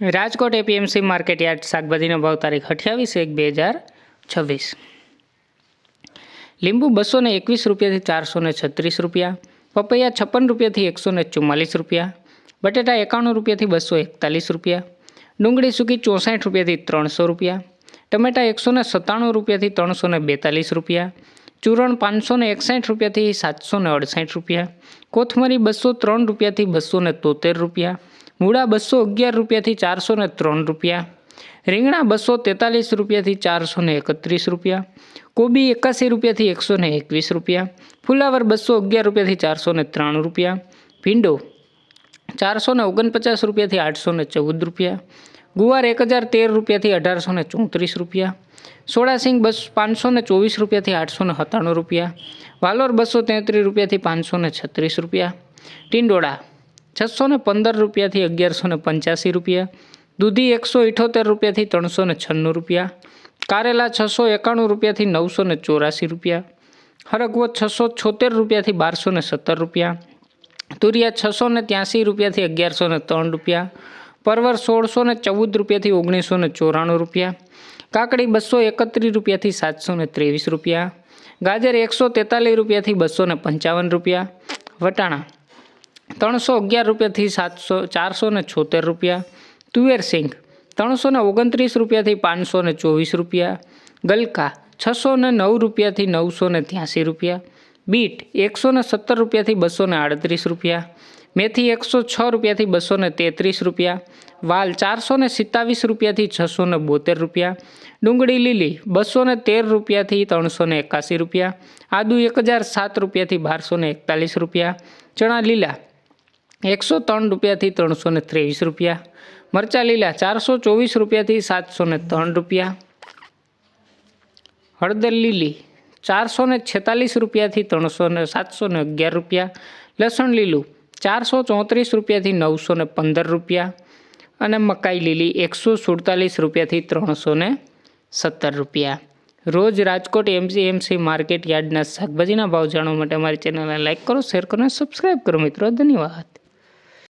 Rajkot APMC market yard શાકભાજીનો ભાવ તારીખ અઠ્યાવીસ એક બે હજાર છવ્વીસ. લીંબુ બસો ને એકવીસ રૂપિયાથી ચારસો ને છત્રીસ રૂપિયા, પપૈયા છપ્પન રૂપિયાથી એકસો ને ચુમ્માલીસ રૂપિયા, બટેટા એકાણું રૂપિયાથી બસો એકતાલીસ રૂપિયા, ડુંગળી સૂકી ચોસઠ રૂપિયાથી ત્રણસો રૂપિયા, ટમેટા એકસો ને સત્તાણું રૂપિયાથી ત્રણસો ને બેતાલીસ રૂપિયા, ચૂરણ પાંચસો ને એકસાઠ રૂપિયાથી સાતસો ને અડસાઠ રૂપિયા, કોથમરી બસો ત્રણ રૂપિયાથી બસો ને તોતેર રૂપિયા મૂળા બસો અગિયાર રૂપિયાથી ચારસો ને ત્રણ રૂપિયા. રીંગણા બસો તેતાલીસ રૂપિયાથી ચારસો ને એકત્રીસ રૂપિયા. કોબી એકાસી રૂપિયાથી એકસો ને એકવીસ રૂપિયા. ફુલાવર બસો અગિયાર રૂપિયાથી ચારસો ને ત્રાણું રૂપિયા. ભીંડો ચારસો ને ઓગણપચાસ રૂપિયાથી આઠસો ને ચૌદ રૂપિયા. ગુવાર એક હજાર તેર રૂપિયાથી અઢારસો ને ચોત્રીસ રૂપિયા. સોળાસિંગ બસ પાંચસો ને ચોવીસ રૂપિયાથી આઠસો ને સત્તાણું રૂપિયા. વાલોર બસો તેત્રીસ રૂપિયાથી પાંચસો ને છત્રીસ રૂપિયા. ટિંડોળા છસો ને પંદર રૂપિયાથી અગિયારસો ને પંચ્યાસી રૂપિયા, દૂધી એકસો ઇઠોતેર રૂપિયાથી ત્રણસો ને છન્નું રૂપિયા, કારેલા છસો એકાણું રૂપિયાથી નવસો ને ચોરાસી રૂપિયા, હરગવો છસો છોતેર રૂપિયાથી બારસો ને સત્તર રૂપિયા, તુરિયા છસો ને ત્યાંસી રૂપિયાથી અગિયારસો ને ત્રણ રૂપિયા, પરવર સોળસો ને ચૌદ રૂપિયાથી ઓગણીસો ને ચોરાણું રૂપિયા, કાકડી બસો એકત્રીસ રૂપિયાથી સાતસો ને ત્રેવીસ રૂપિયા, ગાજર એકસો તેતાલીસ રૂપિયાથી બસો ને પંચાવન રૂપિયા, વટાણા ત્રણસો અગિયાર રૂપિયાથી સાતસો, ચારસો ને છોતેર રૂપિયા. તુવેર સિંગ, ત્રણસો ને ઓગણત્રીસ રૂપિયાથી પાંચસો ને ચોવીસ રૂપિયા. ગલકા, છસો ને નવ રૂપિયાથી નવસો ને ત્યાંસી રૂપિયા. બીટ, એકસો ને સત્તર રૂપિયાથી બસો ને આડત્રીસ રૂપિયા. મેથી, એકસો છ રૂપિયાથી બસો ને તેત્રીસ રૂપિયા. વાલ, ચારસો ને સિત્તાવીસ રૂપિયાથી છસો ને બોતેર રૂપિયા. ડુંગળી લીલી, બસો ને તેર રૂપિયાથી ત્રણસો ને એકાસી રૂપિયા. આદુ એક હજાર સાત રૂપિયાથી બારસો ને એકતાલીસ રૂપિયા. ચણા લીલા એકસો ત્રણ રૂપિયાથી ત્રણસો ને ત્રેવીસ રૂપિયા. મરચાં લીલા ચારસો ચોવીસ રૂપિયાથી સાતસો ને ત્રણ રૂપિયા. હળદર લીલી ચારસો ને છેતાલીસ રૂપિયાથી ત્રણસો ને સાતસો ને અગિયાર રૂપિયા. લસણ લીલું ચારસો ચોત્રીસ રૂપિયાથી નવસો ને પંદર રૂપિયા. અને મકાઈ લીલી એકસો સુડતાલીસ રૂપિયાથી ત્રણસો ને સત્તર રૂપિયા. રોજ રાજકોટ એમસી એમસી માર્કેટ યાર્ડના શાકભાજીના ભાવ જાણવા માટે અમારી ચેનલને લાઇક કરો, શેર કરો અને સબસ્ક્રાઈબ કરો મિત્રો. ધન્યવાદ.